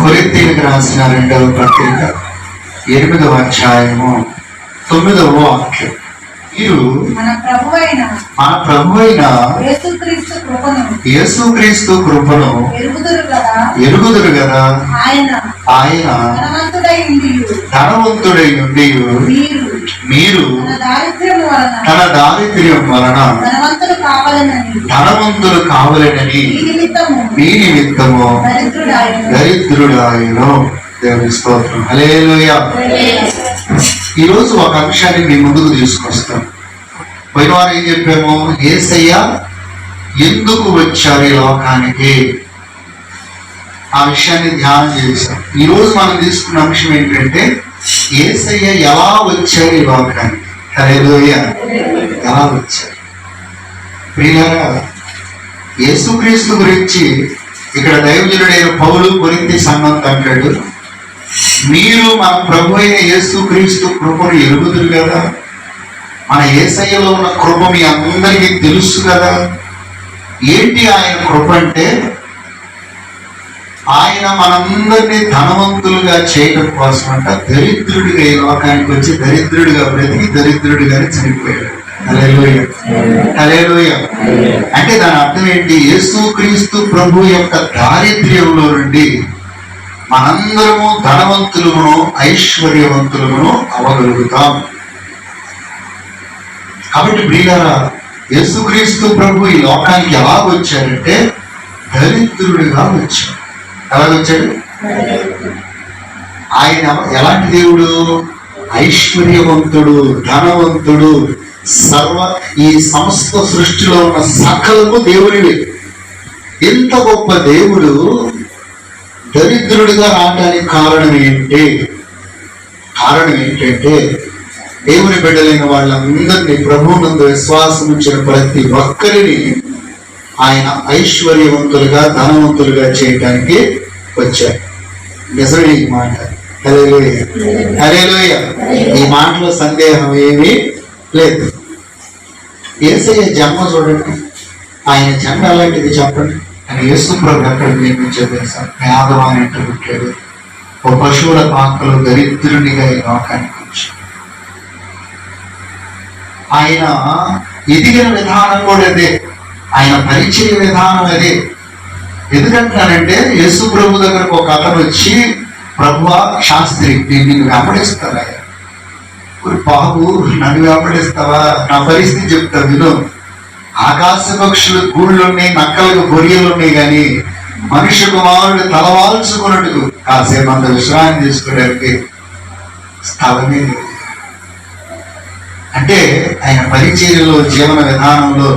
కొరింతీలకు రాసిన రెండవ పత్రిక ఎనిమిదవ అధ్యాయము తొమ్మిదవ వాక్యం. మీరు మన ప్రభు అయిన యేసుక్రీస్తు కృపను ఎరుగుదురు కదా? ఆయన ధనవంతుడై ఉండి మీరు మీరు తన దారిద్ర్యం వలన ధనవంతులు కావాలనని మీ నిమిత్తము దరిద్రుడాయను. దేవుని స్తోత్రం. ఈ రోజు ఒక అంశాన్ని మీ ముందుకు తీసుకొస్తాం. పోయిన వారు ఏం చెప్పాము? ఏసయ్య ఎందుకు వచ్చారు ఈ లోకానికి? ఆ విషయాన్ని ధ్యానం చేశాం ఈ రోజు మనం తీసుకున్న అంశం ఏంటంటే ఏసయ్య ఎలా వచ్చారు ఈ లోకానికి? హరేదోయ ఎలా వచ్చారు ప్రియులారా యేసుక్రీస్తు గురించి ఇక్కడ దైవజనుడైన పౌలు గురించి సంబంధం అంటాడు. మీరు మన ప్రభు అయిన యేసుక్రీస్తు కృపను ఎరుగుదురు కదా? మన ఏసయ్యలో ఉన్న కృప మీ అందరికీ తెలుసు కదా? ఏంటి ఆయన కృప అంటే? ఆయన మనందరినీ ధనవంతులుగా చేయడం కోసం అంట దరిద్రుడిగా ఈ లోకానికి వచ్చి దరిద్రుడిగా బ్రతికి దరిద్రుడిగానే చనిపోయాడు. Hallelujah hallelujah. అంటే దాని అర్థం ఏంటి? యేసుక్రీస్తు ప్రభు యొక్క దారిద్ర్యంలో నుండి మనందరము ధనవంతులమును ఐశ్వర్యవంతులమును అవగలుగుతాం. కాబట్టి ప్రియులారా యేసుక్రీస్తు ప్రభు ఈ లోకానికి ఎలా వచ్చారంటే దరిద్రుడిగా వచ్చాడు. ఎలా వచ్చాడు ఆయన ఎలాంటి దేవుడు? ఐశ్వర్యవంతుడు ధనవంతుడు సర్వ ఈ సమస్త సృష్టిలో ఉన్న సకలము దేవుడివి ఇంత గొప్ప దేవుడు దరిద్రుడిగా రావడానికి కారణం ఏంటి? కారణం ఏంటంటే దేవుని బిడ్డలైన వాళ్ళందరినీ ప్రభువునందు విశ్వాసం ఉంచిన ప్రతి ఒక్కరిని ఆయన ఐశ్వర్యవంతులుగా ధనవంతులుగా చేయడానికి వచ్చారు నిజమే ఈ మాట. హరేలోయ ఈ మాటలో సందేహం ఏమీ లేదు. ఏసయ్య జన్మ చూడండి. ఆయన జన్మ ఎలాంటిది చెప్పండి. అని యేసు ప్రభు ఎక్కడ జన్మించాడు తెలుసా? పేదవాని పుట్టాడు ఓ పశువుల పాకలు దరిద్రునిగా ఈ లోకానికి వచ్చాడు. ఆయన ఎదిగిన విధానం కూడా అదే. ఆయన పరిచయ విధానం అదే. ఎందుకంటానంటే యేసు ప్రభు దగ్గరకు ఒక అతను వచ్చి ప్రభువా శాస్త్రి నేను నిన్ను వెంబడిస్తారా బాబు నన్ను వెంబడిస్తావా? నా పరిస్థితి చెప్తా విను. ఆకాశ పక్షులు గూళ్ళున్నాయి నక్కలకు బొరియలు ఉన్నాయి కానీ మనిషి కుమారుడు తలవాల్చుకున్నట్టు కాసేపు అంత విశ్రాంతి తీసుకోవడానికి స్థలమే అంటే ఆయన పరిచర్యలో జీవన విధానంలో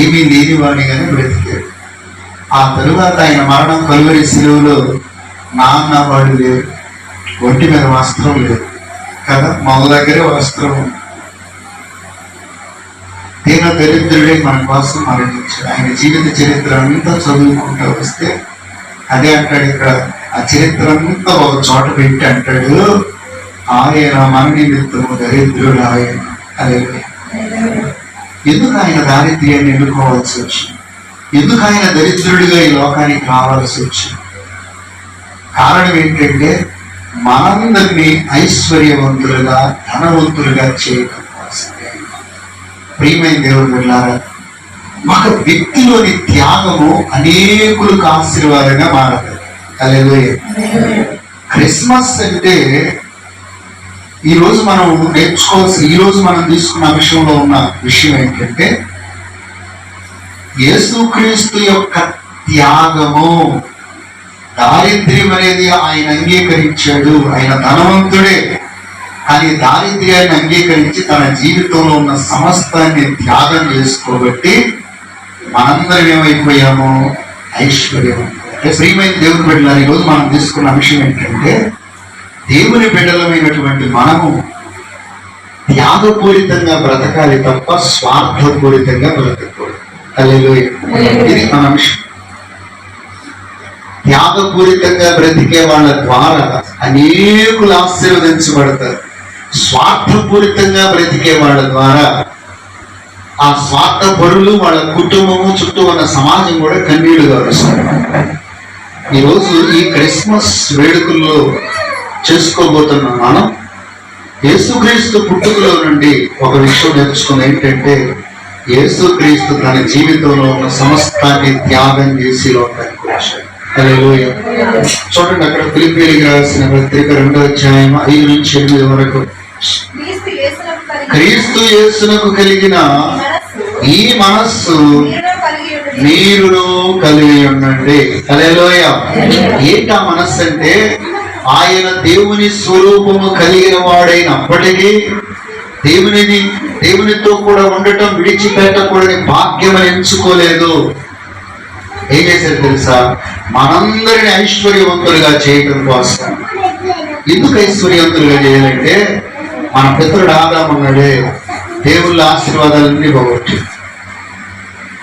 ఏమీ లేని కానీ బ్రతికాడు. ఆ తరువాత ఆయన మరణం కలువరి సెలవులో నాన్న వాడు లేరు. ఒంటి మీద వస్త్రం లేదు. కదా? మా దగ్గరే వస్త్రం ఉంది. దీన దరిద్రుడే మన కోసం మరణించాడు. ఆయన జీవిత చరిత్ర అంతా చదువుకుంటూ వస్తే అదే అంటాడు ఇక్కడ ఆ చరిత్ర అంతా ఒక చోట పెట్టి అంటాడు ఆయన మన నిమిత్తము దరిద్రుడు ఆయన. అదే ఎందుకు ఆయన దారిద్ర్యాన్ని ఎన్నుకోవాల్సి వచ్చింది? ఎందుకు ఆయన దరిద్రుడిగా ఈ లోకానికి రావాల్సి వచ్చింది. కారణం ఏంటంటే మనందరినీ ఐశ్వర్యవంతులుగా ధనవంతులుగా చేయడం కోసమే ప్రియమైన దేవుడు వెళ్ళారా ఒక వ్యక్తిలోని త్యాగము అనేకులకు ఆశీర్వాదంగా మారదు. అలెలుయ క్రిస్మస్ అంటే ఈరోజు మనం నేర్చుకోవాల్సి ఈరోజు మనం తీసుకున్న అంశంలో ఉన్న విషయం ఏంటంటే యేసుక్రీస్తు యొక్క త్యాగము దారిద్ర్యం అనేది ఆయన అంగీకరించాడు. ఆయన ధనవంతుడే. కానీ దారిద్ర్యాన్ని అంగీకరించి తన జీవితంలో ఉన్న సమస్తాన్ని త్యాగం చేసుకోబట్టి మనందరం ఏమైపోయాము? ఐశ్వర్యం అంటే శ్రీమైన దేవుని బిడ్డలు ఈరోజు మనం తీసుకున్న అంశం ఏంటంటే దేవుని బిడ్డలమైనటువంటి మనము త్యాగపూరితంగా బ్రతకాలి తప్ప స్వార్థపూరితంగా బ్రతకూడదు ఇది మన అంశం త్యాగపూరితంగా బ్రతికే వాళ్ళ ద్వారా అనేకులు ఆశీర్వదించబడతారు. స్వార్థపూరితంగా బ్రతికే వాళ్ళ ద్వారా ఆ స్వార్థ పరులు వాళ్ళ కుటుంబము చుట్టూ ఉన్న సమాజం కూడా కన్నీళ్ళు గౌరవిస్తారు ఈరోజు ఈ క్రిస్మస్ వేడుకల్లో చేసుకోబోతున్న మనం యేసుక్రీస్తు పుట్టుకలో నుండి ఒక విషయం నేర్చుకున్న ఏంటంటే యేసుక్రీస్తు తన జీవితంలో ఉన్న సమస్తాన్ని త్యాగం చేసి లోకానికి వచ్చాడు హల్లెలూయా. చూడండి అక్కడ ఫిలిపీలికి రాసిన పత్రిక రెండో అధ్యాయం ఐదు నుంచి ఎనిమిది వరకు. క్రీస్తు యేసునకు కలిగి క్రీస్తు యేసునకు కలిగిన ఈ మనస్సు మీరును కలిగి ఉండుడి. హల్లెలూయ. ఏంటి ఆ మనస్సు అంటే? ఆయన దేవుని స్వరూపము కలిగిన వాడైనప్పటికీ దేవునిని దేవునితో కూడా ఉండటం విడిచిపెట్టకూడని భాగ్యం ఎంచుకోలేదు. ఏం చేశారు తెలుసా? మనందరిని ఐశ్వర్యవంతులుగా చేయడం కోసం. ఎందుకు ఐశ్వర్యవంతులుగా చేయాలంటే మన పితరుడు ఆదాం ఉన్నాడే దేవుళ్ళ ఆశీర్వాదాలన్నీ పోగొట్టి.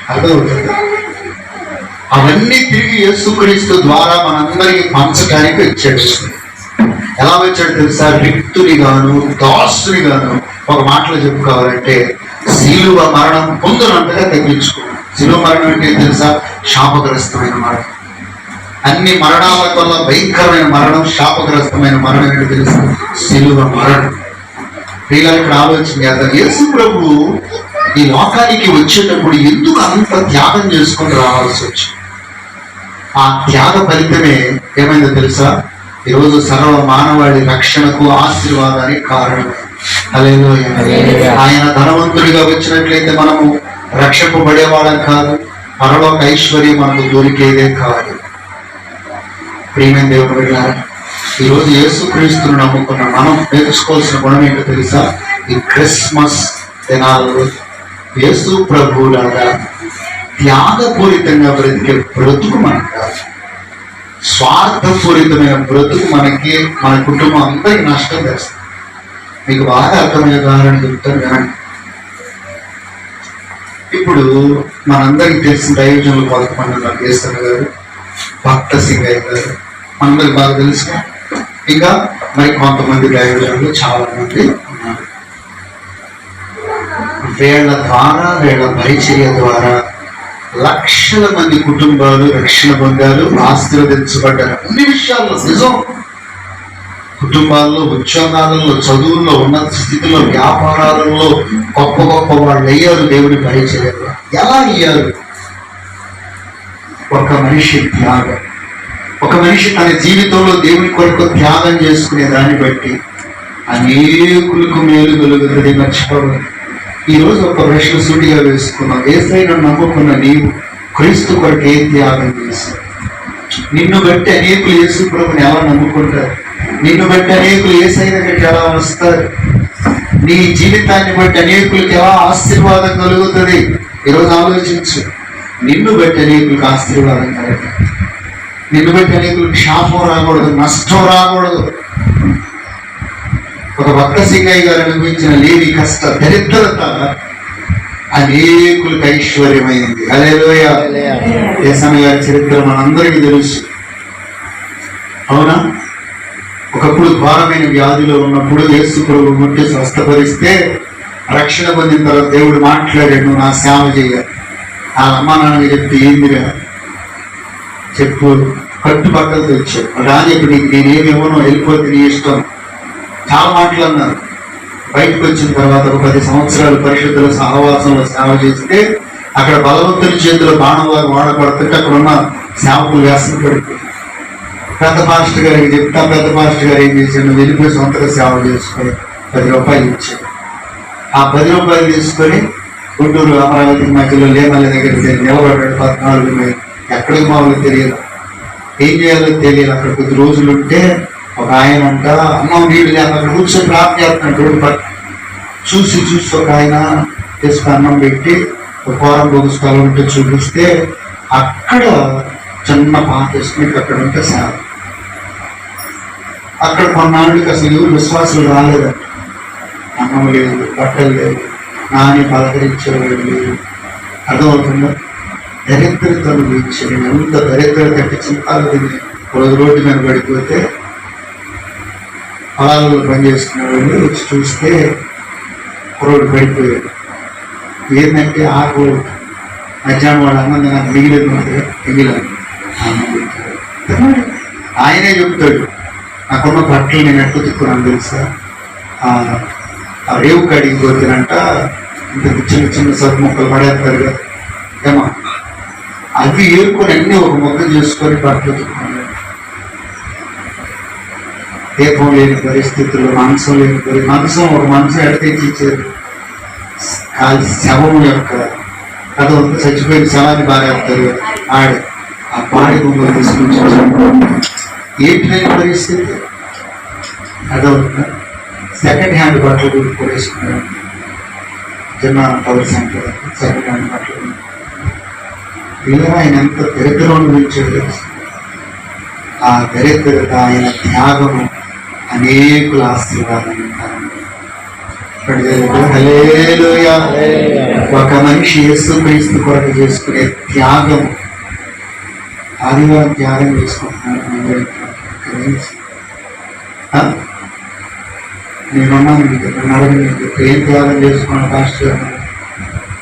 అర్థమవుతుంది? అవన్నీ తిరిగి యేసుక్రీస్తు ద్వారా మనందరికీ పంచడానికి వచ్చాడు. ఎలా వచ్చాడు తెలుసా? రిక్తుని గాను దాసుని గాను ఒక మాటలో చెప్పుకోవాలంటే శిలువ మరణం పొందునంతగా తగ్గించుకో. శిలువ మరణం అంటే తెలుసా? శాపగ్రస్తమైన మరణం. అన్ని మరణాల వల్ల భయంకరమైన మరణం శాపగ్రస్తమైన మరణం ఏంటో తెలుసా? శిలువ మరణం. ప్రియుల ఇక్కడ ఆలోచన చేద్దాం. యేసు ప్రభు ఈ లోకానికి వచ్చేటప్పుడు ఎందుకు అంత త్యాగం చేసుకొని రావాల్సి వచ్చింది? ఆ త్యాగ ఫలితమే ఏమైందో తెలుసా? ఈరోజు సర్వ మానవాళి రక్షణకు ఆశీర్వాదానికి కారణమే హల్లెలూయా. ఆయన ధనవంతుడిగా వచ్చినట్లయితే మనము రక్షింపబడేవాళ్ళం కాదు పరలోక ఐశ్వర్యం మనకు దొరికేదే కాదు. ప్రియమైన దేవుడు వెళ్ళారా ఈరోజు యేసుక్రీస్తును నమ్ముకున్న మనం నేర్చుకోవాల్సిన గుణం ఏంటో తెలుసా? ఈ క్రిస్మస్ దినాలలో యేసు ప్రభులాగా త్యాగపూరితంగా బ్రతికే బ్రతుకు మనకు కాదు. స్వార్థపూరితమైన బ్రతుకు మనకి మన కుటుంబం అందరికి నష్టం చేస్తుంది మీకు బాగా అర్థమయ్యే ఉదాహరణ చెప్తాను వినండి. ఇప్పుడు మనందరికి తెలిసిన దైవజనులు కొంతమంది ఉన్నారు కేసర్ గారు భక్త సింగయ్య గారు మనందరికి బాగా తెలుసు ఇంకా మరి కొంతమంది దైవజనులు చాలా మంది ఉన్నారు. వీళ్ళ ద్వారా వీళ్ళ పరిచర్య ద్వారా లక్షల మంది కుటుంబాలు రక్షణ పొందారు ఆశీర్వదించబడ్డారు అన్ని విషయాల్లో నిజం. కుటుంబాల్లో ఉద్యోగాలలో చదువుల్లో ఉన్నత స్థితిలో వ్యాపారాలలో గొప్ప గొప్ప వాళ్ళు అయ్యారు దేవుని పరిచర్యలో ఎలా అయ్యారు? ఒక మనిషి త్యాగం. ఒక మనిషి తన జీవితంలో దేవుని కొరకు త్యాగం చేసుకునే దాన్ని బట్టి అనేకులకు మేలు కలుగుతుంది మర్చిపోవాలి ఈరోజు ఒక ప్రశ్న సూటిగా వేసుకున్నాం. ఏసైనా నమ్ముకున్న నీవు క్రీస్తు కొరకు ఏ త్యాగం చేశావు. నిన్ను బట్టి అనేకులు యేసు ప్రభుని ఎలా నమ్ముకుంటారు? నిన్ను బట్టి అనేకులు ఏసై దగ్గరికి ఎలా వస్తారు? నీ జీవితాన్ని బట్టి అనేకులకు ఎలా ఆశీర్వాదం కలుగుతుంది? ఈరోజు ఆలోచించు. నిన్ను బట్టి అనేకులకు ఆశీర్వాదం కలగాలి నిన్ను బట్టి అనేకులకు శాపం రాకూడదు నష్టం రాకూడదు. ఒక భక్త సింగయ్య గారు అనుభవించిన లేని కష్ట దరిద్రత అనేకులకు ఐశ్వర్యమైంది అదే దేశాన్ని గారి చరిత్ర మనందరికీ తెలుసు. అవునా? ఒకప్పుడు ఘోరమైన వ్యాధిలో ఉన్నప్పుడు యేసు ప్రభు ముట్టి స్వస్థపరిస్తే రక్షణ పొందిన తర్వాత దేవుడు మాట్లాడాడు "నువ్వు నా సేవ చేయాలి ఆ అమ్మ నాన్నకి చెప్తే ఏందిరా? చెప్పు. కట్టుబట్టలు తెచ్చాడు రాజు ఇప్పుడు నీకు నేనేమేమో వెళ్ళిపోతే నీ ఇష్టం. చాలా మాటలు అన్నారు బయటకు వచ్చిన తర్వాత ఒక పది సంవత్సరాలు పరిశుద్ధుల సహవాసంలో సేవ చేస్తే అక్కడ బలవంతుని చేతిలో బాణం వారు వాడబడుతుంటే అక్కడ ఉన్న సేవకులు వేసం పడిపోయి పెద్ద మాస్టర్ గారికి చెప్తా పెద్ద మాస్టర్ గారు ఏం చేశాను వెళ్ళిపోయి సొంతగా సేవ చేసుకొని పది రూపాయలు ఇచ్చాడు ఆ పది రూపాయలు తీసుకొని గుంటూరు అమరావతి మధ్యలో లేమల్ల దగ్గరికి నిలబడ్డాడు. పద్నాలుగు మంది ఎక్కడికి మామూలు తెలియదు. ఏం చేయాలో తెలియదు. అక్కడ కొద్ది రోజులు ఉంటే ఒక ఆయన అంట అన్నం నీళ్ళు లేక కూర్చొని ప్రాప్తి చేస్తున్నాడు చూసి చూసి ఒక ఆయన తీసుకు అన్నం పెట్టి ఒక కోరం బొగు ఉంటే చూపిస్తే అక్కడ చిన్న పాత వేసుకుని అక్కడ ఉంటే సార్. అక్కడ కొన్నాళ్ళకి అసలు ఎవరు విశ్వాసులు రాలేదంట. అన్నం లేదు బట్టలు లేవు నాని పలకరించేవాడు లేదు అర్థమవుతుందా? దరిద్రతను గురించి ఎంత దరిద్రత అంటే చింతాలు తిని రోజు రోడ్డు మీద పడిపోతే పొలాలలో పనిచేసుకునే వాళ్ళు వచ్చి చూస్తే రోడ్డు పడిపోయాడు. ఏంటంటే ఆకు మధ్యాహ్నం వాళ్ళ అన్నది నాకు మిగిలేదు మిగిలేదు. ఆయనే చెప్తాడు నాకున్న బట్టలు నేను ఎట్లా తిక్కున్నాను తెలుసా? ఆ, రేవు కడిగి పోతినంట ఇంత చిన్న చిన్న సబ్బు మొక్కలు పడేస్తారు కదా. ఏమా అవి ఏరుకొని అన్నీ ఒక మొక్క చేసుకొని బట్టలు తిక్కున్నాను దీపం లేని పరిస్థితుల్లో మాంసం లేని పరి మాంసం ఒక మాంసం ఎడతెచ్చి ఇచ్చారు కాలి శవం యొక్క కథ ఉంది చచ్చిపోయిన శవాన్ని బారేస్తారు ఆడ. ఆ పాడి బొమ్మలు తీసుకుని ఏంటి లేని పరిస్థితి. అదొక సెకండ్ హ్యాండ్ బట్టలు కూడా కొనేసుకున్నాను జన్మాన పవర్ సెంటర్ సెకండ్ హ్యాండ్ బట్టలు ఇలా ఆయన ఎంత దరిద్రం గురించి ఆ దరిద్రత ఆయన త్యాగము అనేకుల ఆశీర్వాదం. ఒక మనిషి యేసు క్రీస్తు కొరకు చేసుకునే త్యాగం ఆదివారం త్యాగం చేసుకుంటున్నాను అందరూ. నేనున్నాను మీకు నన్ను మీకు ఏం త్యాగం చేసుకున్నాను పాస్టర్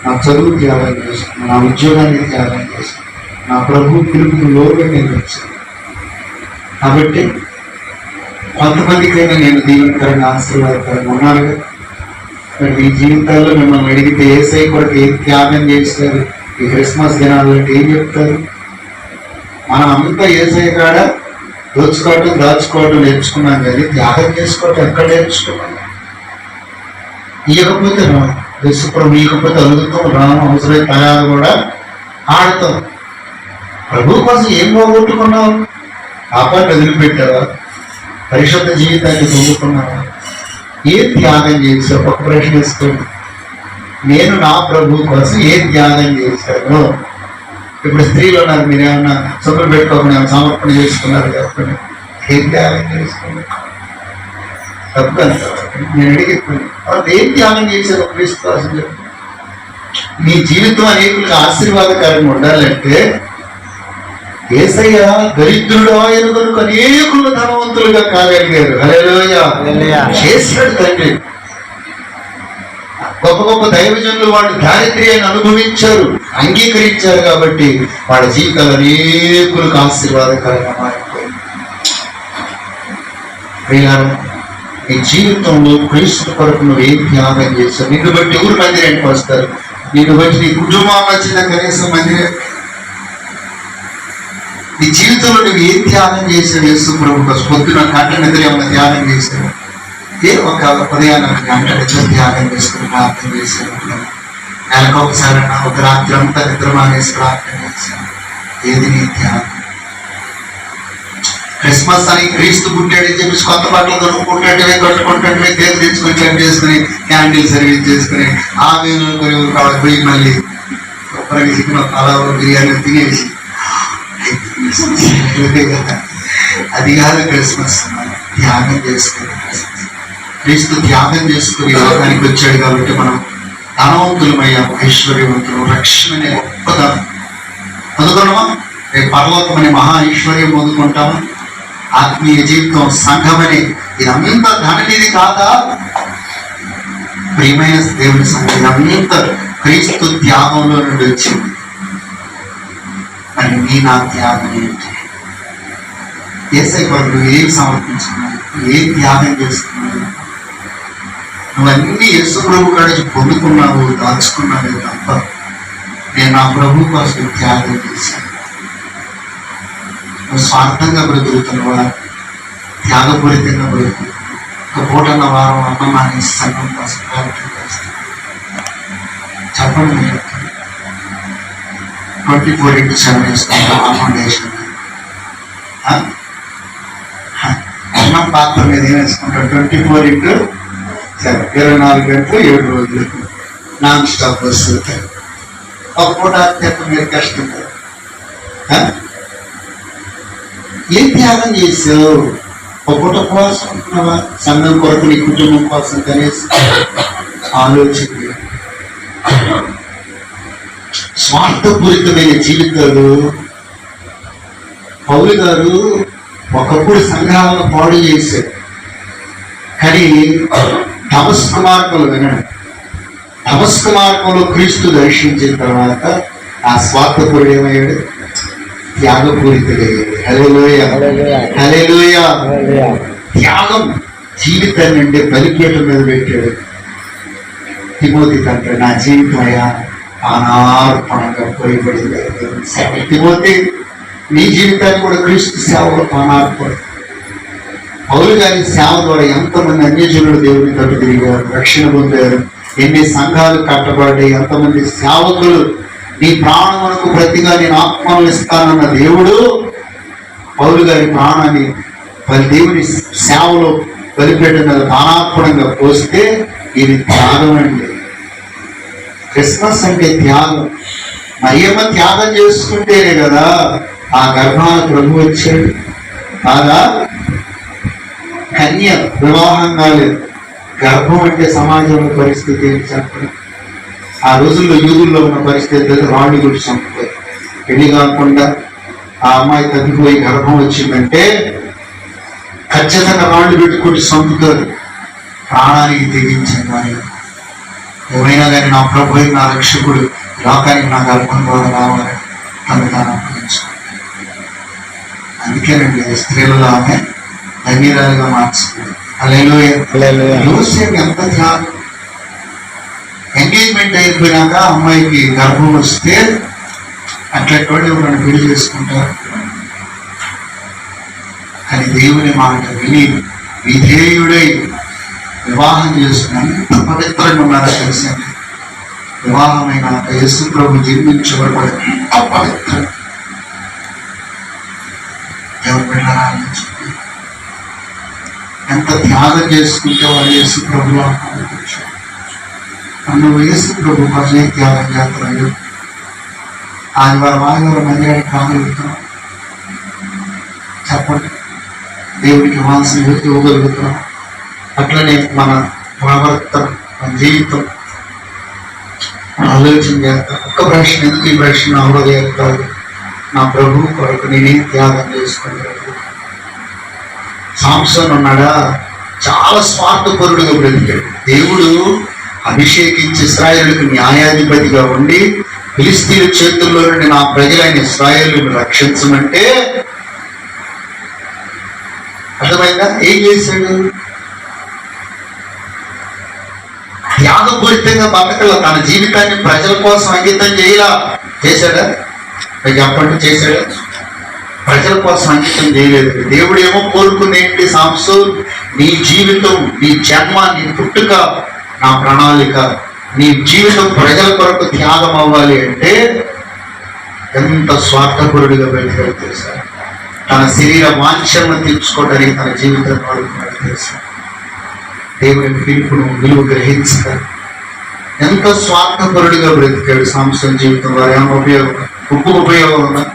నా చదువు త్యాగం చేసుకున్నాను నా ఉద్యోగాన్ని త్యాగం చేసుకున్నాను నా ప్రభు పిలుపుకు లోపే నేను వచ్చాను కాబట్టి కొంతమందికైనా నేను దీవెనకరంగా ఆశీర్వాదకరంగా ఉన్నాను కదా. మరి మీ జీవితాల్లో మిమ్మల్ని అడిగితే ఏసై కొరకు ఏం త్యాగం చేస్తారు? ఈ క్రిస్మస్ దినాలు అంటే ఏం చెప్తారు? మనం అంతా ఏసై కాడ దోచుకోవటం దాచుకోవటం నేర్చుకున్నాం కానీ త్యాగం చేసుకోవటం ఎక్కడ నేర్చుకున్నాం? ఇవ్వకపోతే రాము యేసుప్రభు ఇవ్వకపోతే అలుగుతాం రాము అవసరమైన తయారు కూడా ఆడతాం. ప్రభు కోసం ఏం పోగొట్టుకున్నావు? పాపాన్ని వదిలిపెట్టావా? పరిశుద్ధ జీవితాన్ని పొందుకున్నావా ఏ త్యాగం చేశావు? ఒక ప్రశ్న వేసుకోండి. నేను నా ప్రభు కోసం ఏ త్యాగం చేశాను? ఇప్పుడు స్త్రీలు ఉన్నారు మీరు ఏమన్నా సొమ్ములు పెట్టుకోకుండా సమర్పణ చేసుకున్నారు చెప్పండి. ఏం త్యాగం చేసుకున్నారు తప్పు నేను అడిగిపోయి వాళ్ళు ఏం త్యాగం చేశారు? క్రీస్తు కోసం చెప్పు మీ జీవితం అనేకులకు ఆశీర్వాదకరంగా ఉండాలంటే ఏసయ్య దరిద్రుడు ఆయన కనుక అనేకులు ధనవంతులుగా కాగలిగారు. చేశాడు తండ్రి. గొప్ప గొప్ప దైవజనులు వాళ్ళు దారిద్ర్యాన్ని అనుభవించారు అంగీకరించారు కాబట్టి వాళ్ళ జీవితాలు అనేకులకు ఆశీర్వాదకరంగా మారిపోయింది నీ జీవితంలో క్రీస్తు కొరకు నువ్వు ఏం త్యాగం చేశావు? నిన్ను బట్టి ఊరు మందిరానికి వస్తారు? నిన్ను బట్టి నీ కుటుంబం వచ్చిన కనీసం మందిరం నీ జీవితంలో నువ్వు ఏం ధ్యానం చేసావు యేసు ప్రభు పొద్దున గంట నిద్ర ఏమైనా ధ్యానం చేసావు ఏ ఒక ఉదయాన్న గంట నిద్ర ధ్యానం చేసుకుని ప్రార్థన చేసావు నెలకు ఒకసారి ఒక రాత్రి అంతా నిద్ర మానేసి ప్రార్థన చేశాను ఏది నీ ధ్యానం? క్రిస్మస్ అని క్రీస్తు పుట్టాడని చెప్పేసి కొత్త బట్టలు కొనుక్కుంటే కట్టుకుంటే తేలు తెచ్చుకొని చెక్ చేసుకుని క్యాండిల్ సర్వీస్ చేసుకుని ఆమె మీద మళ్ళీ శుభ్రంగా చికెన్ అలా బిర్యానీ తినేసి అది కాదు క్రిస్మస్. త్యాగం చేసుకుని క్రీస్తు త్యాగం చేసుకుని లోకానికి వచ్చాడు కాబట్టి మనం ధనవంతులమయ్యాము ఐశ్వర్యవంతులు రక్షణ అనే గొప్పదనం పొందుకున్నామా? రేపు పర్వతం అనే మహా ఐశ్వర్యం పొందుకుంటామా? ఆత్మీయ జీవితం సంఘం అనే ఇదంతా ధననిధి కాదా? ప్రియమైన దేవుని సంఘం ఇదంతా క్రీస్తు త్యాగంలో నుండి వచ్చింది. మరి నీ నా త్యాగం ఏంటి ఏసై కొరకు నువ్వు ఏం సమర్పించుకున్నావు? ఏం త్యాగం చేస్తున్నావు నువ్వన్నీ యేసు ప్రభు కాడికి పొందుకున్నావు దాచుకున్నావే తప్ప నేను నా ప్రభు కోసం త్యాగం చేశాను. నువ్వు స్వార్థంగా బ్రతుకుతున్నావా? త్యాగపూరితంగా బ్రతుకు ఒక పూటన్న వారం అన్న మానేసి సంఘం కోసం ప్రార్థన చేస్తాను. చెప్పండి ట్వంటీ ఫోర్ ఇంటూ సెవెన్ వేసుకుంటాం అకామిడేషన్ అన్నం పాత్ర మీద ఏం వేసుకుంటాం ట్వంటీ ఫోర్ ఇంటూ సెవెన్. ఇరవై నాలుగు గంటలు ఏడు రోజులు. నాన్ స్టాప్ బస్సు ఒక పూట అత్యంత మీరు కష్టం ఏం త్యాగం చేసావు ఒక పూట కోసం ఉంటున్నావా? సంఘం కొరకు నీ కుటుంబం కోసం కనీసం ఆలోచించి. స్వార్థపూరితమైన జీవితాలు. పౌరు గారు ఒకప్పుడు సంఘాలను పాడు చేశారు. కానీ తమస్క మార్గంలో వినండి తమస్క మార్గంలో క్రీస్తు దర్శించిన తర్వాత ఆ స్వార్థపూరుడు ఏమయ్యాడు త్యాగపూరితుడయ్యాడు హలేలోయ హలేలోయ త్యాగం జీవితాన్ని అంటే బలిపీఠం మీద పెట్టాడు. తిమోతి తండ్రి నా జీవితం అయ్యా పానార్పణగా పోయబడింది. తిమోతి నీ జీవితాన్ని కూడా క్రీస్తు సేవలో పానార్పణ పౌరు గారి సేవ ద్వారా ఎంతమంది అన్యజనులు దేవుని తట్టు తిరిగారు రక్షణ పొందారు ఎన్ని సంఘాలు కట్టబడ్డాయి ఎంతమంది సేవకులు నీ ప్రాణమునకు ప్రతిగా నేను ఆత్మను ఇస్తానన్న దేవుడు పౌరు గారి ప్రాణాన్ని మరి దేవుని సేవలో బలిపెట్టిన దానార్పణంగా పోస్తే ఇది త్యాగం అండి. క్రిస్మస్ అంటే త్యాగం. మరియమ్మ త్యాగం చేసుకుంటేనే కదా ఆ గర్భాన ప్రభు వచ్చాడు. కాదా? కన్య వివాహం కాలేదు. గర్భం అంటే సమాజంలో పరిస్థితి ఏంటి చెప్పండి ఆ రోజుల్లో యూదుల్లో ఉన్న పరిస్థితి రాళ్ళు గుడి చంపుతాయి పెళ్ళి కాకుండా ఆ అమ్మాయి తగ్గిపోయి గర్భం వచ్చిందంటే ఖచ్చితంగా రాళ్ళు పెట్టుకుంటూ చంపుతారు. ప్రాణానికి తెగించిన కానీ ఏమైనా కానీ నా ప్రభు నా రక్షకుడు. లోకానికి నా గర్భం ద్వారా రావాలి. తను తాను అందుకేనండి స్త్రీలలో ఆమె ధన్యరాలుగా మార్చుకుంది. యోసేపు ఎంత త్యాగం ఎంగేజ్మెంట్ అయిపోయినాక అమ్మాయికి గర్భం వస్తే అట్లాంటి ఎవరైనా పెళ్ళి చేసుకుంటారు? కానీ దేవుని మాట విని విధేయుడై వివాహం చేసుకుని ఎంత పవిత్రంగా ఉన్నారో తెలిసింది వివాహమైన యేసు ప్రభు జన్మించబడి ఎంత ఎంత త్యాగం చేసుకుంటే వాళ్ళు యేసు ప్రభు నువ్వు యేసు ప్రభు పట్లే త్యాగం చేస్తున్నాడు ఆదివారం ఆదివారం మధ్యాహ్నం కాగలుగుతున్నాం చెప్పండి. దేవుడికి మాంసం ఇవ్వగలుగుతున్నాం అట్లనే మన ప్రవర్తన మన జీవితం ఆలోచన చేస్తాం ఒక్క ప్రశ్న ఎందుకు ఈ ప్రశ్న నా కాదు నా ప్రభు కొరకు నేనేం త్యాగం చేసుకున్నాడు సాంసన్ ఉన్నాడా? చాలా స్వార్థపరుడుగా బ్రతికాడు. దేవుడు అభిషేకించి ఇస్రాయేలుకు న్యాయాధిపతిగా ఉండి ఫిలిస్తీన్ చేతుల్లో నుండి నా ప్రజలైన ఇస్రాయేలును రక్షించమంటే అర్థమైందా? ఏం చేశాడు? త్యాగపూరితంగా బతకల తన జీవితాన్ని ప్రజల కోసం అంకితం చేయలా చేశాడా? మీరు చెప్పండి చేశాడా? ప్రజల కోసం అంకితం చేయలేదు. దేవుడు ఏమో కోరుకునేంటి సాంసు? నీ జీవితం నీ జన్మ నీ పుట్టుక నా ప్రణాళిక నీ జీవితం ప్రజల కొరకు త్యాగం అవ్వాలి అంటే ఎంత స్వార్థపరుడిగా బ్రతికాడు తెలుసా? తన శరీర వాంఛలను తీర్చుకోవడానికి తన జీవితం వాడుకున్నాడు తెలుసా? దేవుని పిలుపును విలువ గ్రహించక ఎంత స్వార్థపరుడిగా బ్రతికాడు సాంసం జీవితం. ద్వారా ఏమైనా ఉపయోగం ఉప్పు ఉపయోగం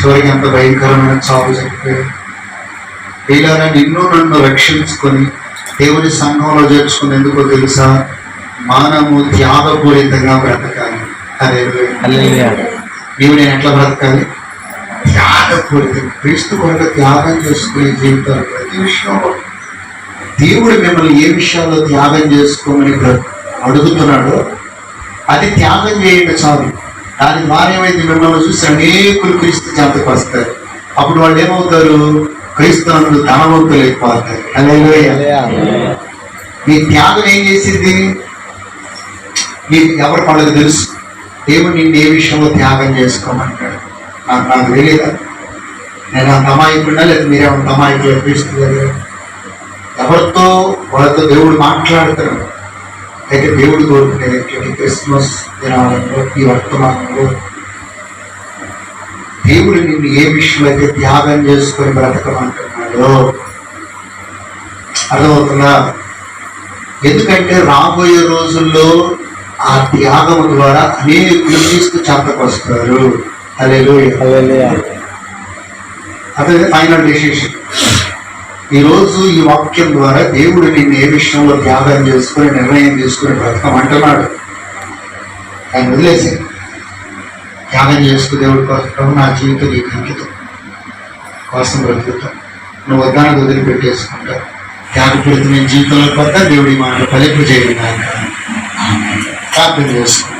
చివరికి ఎంత భయంకరమైన చావు చనిపోయాడు వీళ్ళని నిన్ను నన్ను రక్షించుకొని దేవుని సంఘంలో చేర్చుకునేందుకు తెలుసా? మానము త్యాగపూరితంగా బ్రతకాలి. అదే. నీవు నేను ఎట్లా బ్రతకాలి? త్యాగపూరితం క్రీస్తు కొరకు త్యాగం చేసుకునే జీవితాలు ప్రతి విషయంలో. దేవుడు మిమ్మల్ని ఏ విషయాల్లో త్యాగం చేసుకోమని అడుగుతున్నాడు అడుగుతున్నాడో అది త్యాగం చేయండి చాలు. దాని ద్వారా ఏమైంది మిమ్మల్ని చూసి అనేకులు క్రీస్తు జాతకు వస్తారు అప్పుడు వాళ్ళు ఏమవుతారు? క్రీస్తునందు ధనవంతులు అయిపోతారు. మీ త్యాగం ఏం చేసింది మీరు ఎవరి వాళ్ళకి తెలుసు. దేవుడు నిన్ను ఏ విషయంలో త్యాగం చేసుకోమంటాడు? నాకు నాకు తెలియదా? నేను అంత అమాయకుండా లేదా మీరేమంత అమాయకులు అనిపిస్తుంది ఎవరితో వాళ్ళతో దేవుడు మాట్లాడుతున్నాడు అయితే దేవుడు కోరుకునేది ఏంటంటే క్రిస్మస్ దినాలలో ఈ వర్తమానంలో దేవుడు నిన్ను ఏ విషయంలో అయితే త్యాగం చేసుకొని బ్రతకమంటున్నాడో అర్థమవుతుందా? ఎందుకంటే రాబోయే రోజుల్లో ఆ త్యాగం ద్వారా అనేకులు క్రీస్తు చెంతకు వస్తారు. అదే ఫైనల్ డెసిషన్. ఈరోజు ఈ వాక్యం ద్వారా దేవుడు నిన్ను ఏ విషయంలో త్యాగం చేసుకుని నిర్ణయం తీసుకుని బ్రతకమంటున్నాడు. ఆయన వదిలేసి త్యాగం చేసుకు దేవుడి కోసం నా జీవితం నీకు అంకితం. కోసం బ్రతుకుతాం. నువ్వు వద్దానికి వదిలిపెట్టేసుకుంటా త్యాగపూరితమైన జీవితంలో కొత్త దేవుడి మాట ఫలింపు చేయాలి ప్రార్థన చేసుకో